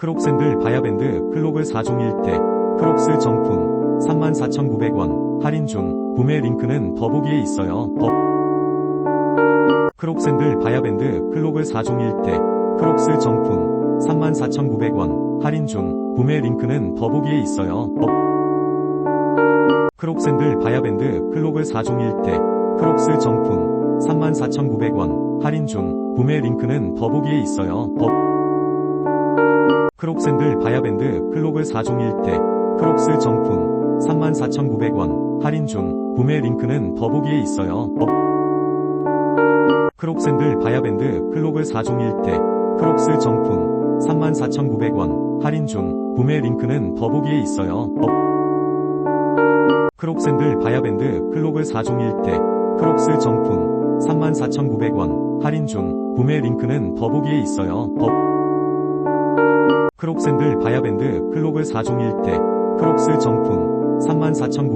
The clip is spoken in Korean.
크록샌들 바야밴드 클로그 4종 1태 크록스 정품 34,900원. 할인 중. 구매 링크는 더보기에 있어요. 더. 크록샌들 바야밴드 클로그 4종 1태 크록스 정품 34,900원. 할인 중. 구매 링크는 더보기에 있어요. 더. 크록샌들 바야밴드 클로그 4종 1태 크록스 정품 34,900원. 할인 중. 구매 링크는 더보기에 있어요. 더 크록샌들 바야밴드 클로그 4종 1태 크록스 정품 34,900원. 할인 중. 구매 링크는 더보기에 있어요. 더 크록샌들 바야밴드 클로그 4종 1태 크록스 정품 34,900원. 할인 중. 구매 링크는 더보기에 있어요. 더 크록샌들 바야밴드 클로그 4종 1태 크록스 정품 34,900원. 할인 중. 구매 링크는 더보기에 있어요. 더 크록샌들 바야밴드 클로그 4종 1태 크록스 정품 34,900